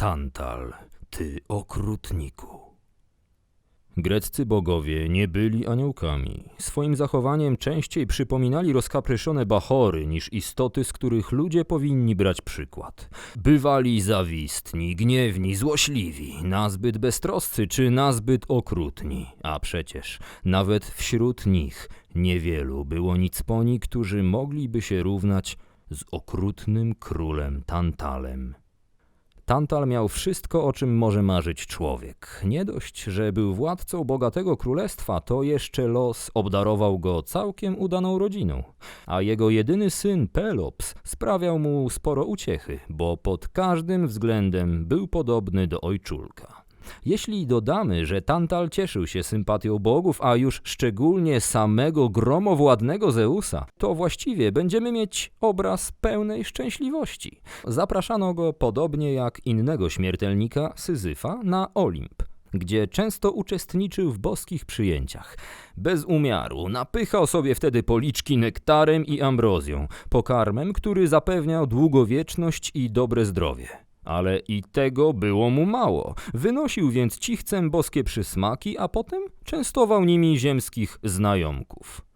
Tantal, ty okrutniku. Greccy bogowie nie byli aniołkami. Swoim zachowaniem częściej przypominali rozkapryszone bachory niż istoty, z których ludzie powinni brać przykład. Bywali zawistni, gniewni, złośliwi, nazbyt beztroscy czy nazbyt okrutni. A przecież nawet wśród nich niewielu było nicponi, którzy mogliby się równać z okrutnym królem Tantalem. Tantal miał wszystko, o czym może marzyć człowiek. Nie dość, że był władcą bogatego królestwa, to jeszcze los obdarował go całkiem udaną rodziną. A jego jedyny syn Pelops sprawiał mu sporo uciechy, bo pod każdym względem był podobny do ojczulka. Jeśli dodamy, że Tantal cieszył się sympatią bogów, a już szczególnie samego gromowładnego Zeusa, to właściwie będziemy mieć obraz pełnej szczęśliwości. Zapraszano go podobnie jak innego śmiertelnika, Syzyfa, na Olimp gdzie często uczestniczył w boskich przyjęciach. Bez umiaru napychał sobie wtedy policzki nektarem i ambrozją, pokarmem, który zapewniał długowieczność i dobre zdrowie. Ale i tego było mu mało. Wynosił więc cichcem boskie przysmaki, a potem częstował nimi ziemskich znajomków.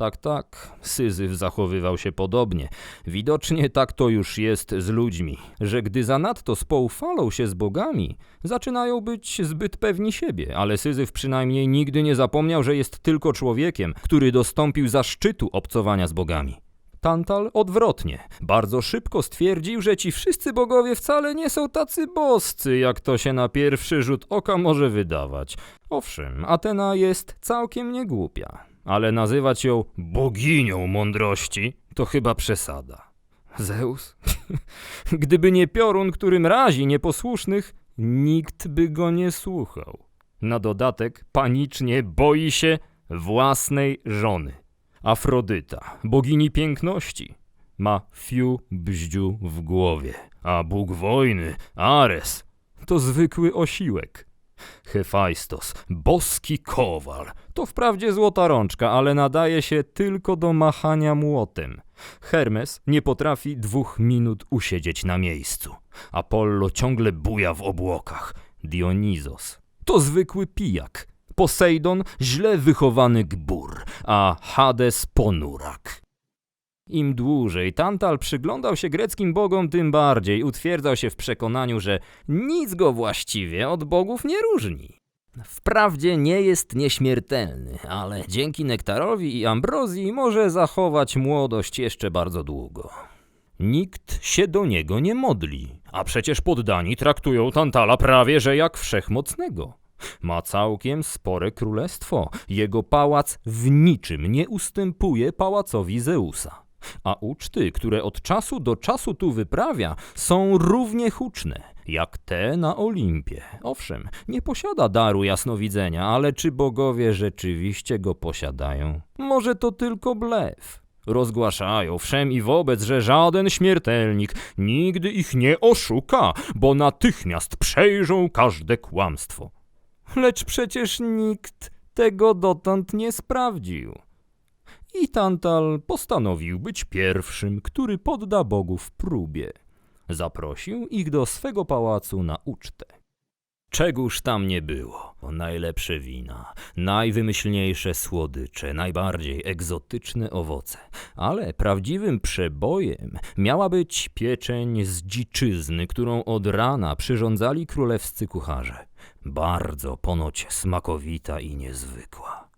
Tak, tak, Syzyf zachowywał się podobnie. Widocznie tak to już jest z ludźmi, że gdy zanadto spoufalą się z bogami, zaczynają być zbyt pewni siebie, ale Syzyf przynajmniej nigdy nie zapomniał, że jest tylko człowiekiem, który dostąpił zaszczytu obcowania z bogami. Tantal odwrotnie. Bardzo szybko stwierdził, że ci wszyscy bogowie wcale nie są tacy boscy, jak to się na pierwszy rzut oka może wydawać. Owszem, Atena jest całkiem niegłupia, ale nazywać ją boginią mądrości to chyba przesada. Zeus? Gdyby nie piorun, którym razi nieposłusznych, nikt by go nie słuchał. Na dodatek panicznie boi się własnej żony. Afrodyta, bogini piękności, ma fiu bździu w głowie, a bóg wojny, Ares, to zwykły osiłek. Hefajstos, boski kowal, to wprawdzie złota rączka, ale nadaje się tylko do machania młotem. Hermes nie potrafi dwóch minut usiedzieć na miejscu. Apollo ciągle buja w obłokach. Dionizos to zwykły pijak. Posejdon źle wychowany gbur, a Hades ponurak. Im dłużej Tantal przyglądał się greckim bogom, tym bardziej utwierdzał się w przekonaniu, że nic go właściwie od bogów nie różni. Wprawdzie nie jest nieśmiertelny, ale dzięki nektarowi i ambrozji może zachować młodość jeszcze bardzo długo. Nikt się do niego nie modli, a przecież poddani traktują Tantala prawie że jak wszechmocnego. Ma całkiem spore królestwo. Jego pałac w niczym nie ustępuje pałacowi Zeusa. A uczty, które od czasu do czasu tu wyprawia, są równie huczne jak te na Olimpie. Owszem, nie posiada daru jasnowidzenia, ale czy bogowie rzeczywiście go posiadają? Może to tylko blef. Rozgłaszają wszem i wobec, że żaden śmiertelnik nigdy ich nie oszuka, bo natychmiast przejrzą każde kłamstwo. Lecz przecież nikt tego dotąd nie sprawdził. I Tantal postanowił być pierwszym, który podda bogów próbie. Zaprosił ich do swego pałacu na ucztę. Czegóż tam nie było? Najlepsze wina, najwymyślniejsze słodycze, najbardziej egzotyczne owoce. Ale prawdziwym przebojem miała być pieczeń z dziczyzny, którą od rana przyrządzali królewscy kucharze. Bardzo ponoć smakowita i niezwykła.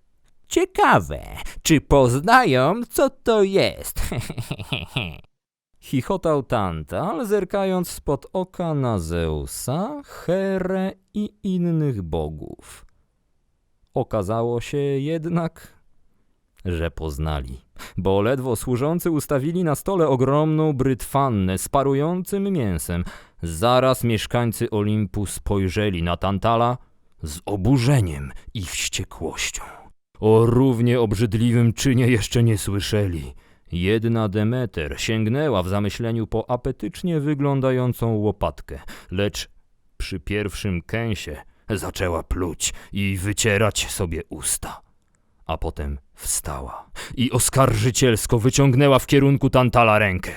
Ciekawe, czy poznają, co to jest? Chichotał Tantal, zerkając spod oka na Zeusa, Herę i innych bogów. Okazało się jednak, że poznali, bo ledwo służący ustawili na stole ogromną brytwannę z parującym mięsem. Zaraz mieszkańcy Olimpu spojrzeli na Tantala z oburzeniem i wściekłością. O równie obrzydliwym czynie jeszcze nie słyszeli. Jedna Demeter sięgnęła w zamyśleniu po apetycznie wyglądającą łopatkę, lecz przy pierwszym kęsie zaczęła pluć i wycierać sobie usta. A potem wstała i oskarżycielsko wyciągnęła w kierunku Tantala rękę.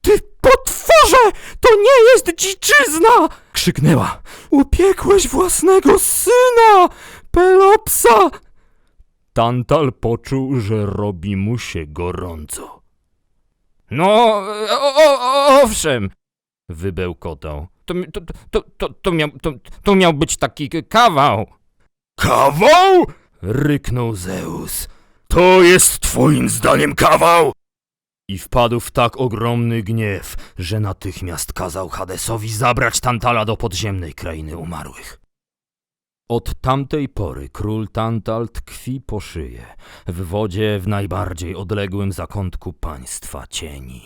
Ty potworze! To nie jest dziczyzna! krzyknęła. Upiekłeś własnego syna, Pelopsa! Tantal poczuł, że robi mu się gorąco. No, o, o, owszem, wybełkotał. To, to, to, to, to, miał, to, to miał być taki kawał. Kawał? Ryknął Zeus. To jest twoim zdaniem kawał? I wpadł w tak ogromny gniew, że natychmiast kazał Hadesowi zabrać Tantala do podziemnej krainy umarłych. Od tamtej pory król Tantal tkwi po szyję, w wodzie w najbardziej odległym zakątku państwa cieni.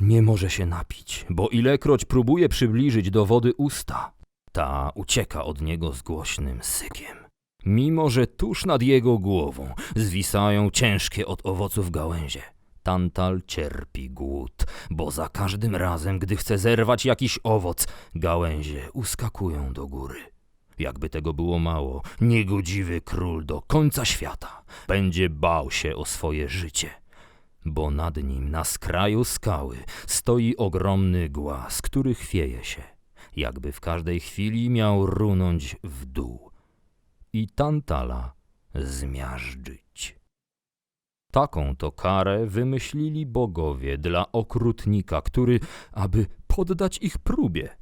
Nie może się napić, bo ilekroć próbuje przybliżyć do wody usta, ta ucieka od niego z głośnym sykiem. Mimo, że tuż nad jego głową zwisają ciężkie od owoców gałęzie. Tantal cierpi głód, bo za każdym razem, gdy chce zerwać jakiś owoc, gałęzie uskakują do góry. Jakby tego było mało, niegodziwy król do końca świata będzie bał się o swoje życie, bo nad nim na skraju skały stoi ogromny głaz, który chwieje się, jakby w każdej chwili miał runąć w dół i Tantala zmiażdżyć. Taką to karę wymyślili bogowie dla okrutnika, który, aby poddać ich próbie,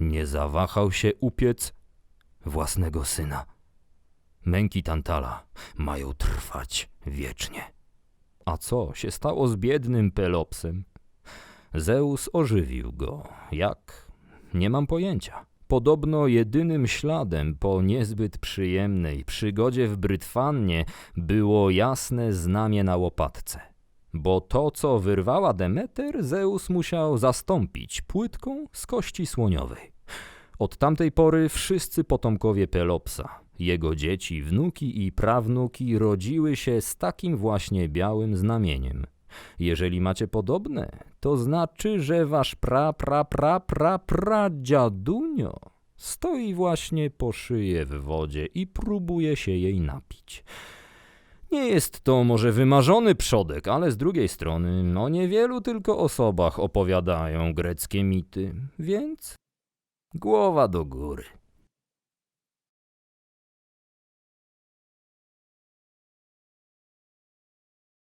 nie zawahał się upiec własnego syna. Męki Tantala mają trwać wiecznie. A co się stało z biednym Pelopsem? Zeus ożywił go. Jak? Nie mam pojęcia. Podobno jedynym śladem po niezbyt przyjemnej przygodzie w Brytwannie było jasne znamie na łopatce. Bo to, co wyrwała Demeter, Zeus musiał zastąpić płytką z kości słoniowej. Od tamtej pory wszyscy potomkowie Pelopsa, jego dzieci, wnuki i prawnuki rodziły się z takim właśnie białym znamieniem. Jeżeli macie podobne, to znaczy, że wasz pra pra pra pra pra dziadunio stoi właśnie po szyję w wodzie i próbuje się jej napić. Nie jest to może wymarzony przodek, ale z drugiej strony o niewielu tylko osobach opowiadają greckie mity, więc głowa do góry.